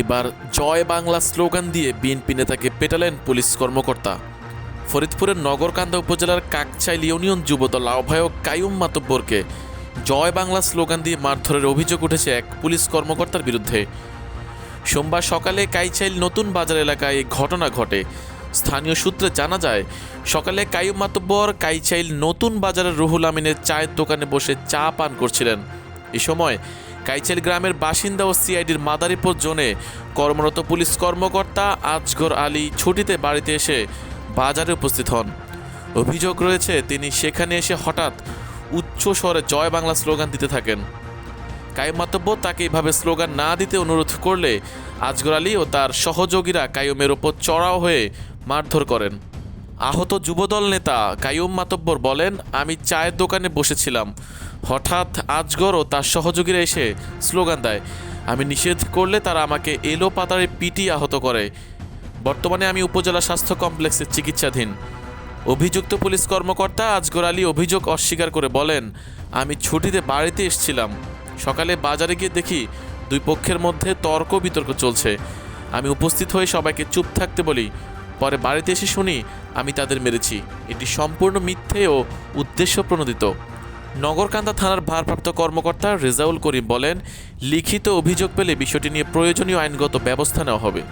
এবার জয় বাংলা স্লোগান দিয়ে বিএনপি নেতাকে পেটালেন পুলিশ কর্মকর্তা। ফরিদপুরের নগরকান্দা উপজেলার কাকচাইল ইউনিয়ন যুবদল আহ্বায়ক কায়ুম মাতব্বরকে জয় বাংলা স্লোগান দিয়ে মারধরের অভিযোগ উঠেছে এক পুলিশ কর্মকর্তার বিরুদ্ধে। সোমবার সকালে কাইচাইল নতুন বাজার এলাকায় ঘটনা ঘটে। স্থানীয় সূত্রে জানা যায়, সকালে কায়ুম মাতব্বর কাইচাইল নতুন বাজারের রুহুল আমিনের চায়ের দোকানে বসে চা পান করছিলেন। এ সময় কাইচাইল গ্রামের বাসিন্দা ও সিআইডির মাদারীপুর জোনে কর্মরত পুলিশ কর্মকর্তা আজগর আলী ছুটিতে বাড়িতে এসে বাজারে উপস্থিত হন। অভিযোগ রয়েছে, তিনি সেখানে এসে হঠাৎ উচ্চ স্বরে জয় বাংলা স্লোগান দিতে থাকেন। কায়ুম মাতব্য তাকে এভাবে স্লোগান না দিতে অনুরোধ করলে আজগর আলী ও তার সহযোগীরা কায়ুমের ওপর চড়াও হয়ে মারধর করেন। আহত যুবদল নেতা কায়ুম মাতব্বর বলেন, আমি চায়ের দোকানে বসেছিলাম। হঠাৎ আজগর ও তার সহযোগীরা এসে স্লোগান দেয়, আমি নিষেধ করলে তারা আমাকে এলো পাতারে পিটি আহত করে। বর্তমানে আমি উপজেলা স্বাস্থ্য কমপ্লেক্সে চিকিৎসাধীন। অভিযুক্ত পুলিশ কর্মকর্তা আজগর আলী অভিযোগ অস্বীকার করে বলেন, আমি ছুটিতে বাড়িতে এসেছিলাম। সকালে বাজারে গিয়ে দেখি দুই পক্ষের মধ্যে তর্ক বিতর্ক চলছে। আমি উপস্থিত হয়ে সবাইকে চুপ থাকতে বলি পরে বাড়িতে এসে শুনি, আমি তাদের মেরেছি। এটি সম্পূর্ণ মিথ্যে ও উদ্দেশ্য প্রণোদিত নগরকান্দা থানার ভারপ্রাপ্ত কর্মকর্তা রেজাউল করিম বলেন, লিখিত অভিযোগ পেলে বিষয়টি নিয়ে প্রয়োজনীয় আইনগত ব্যবস্থা নেওয়া হবে।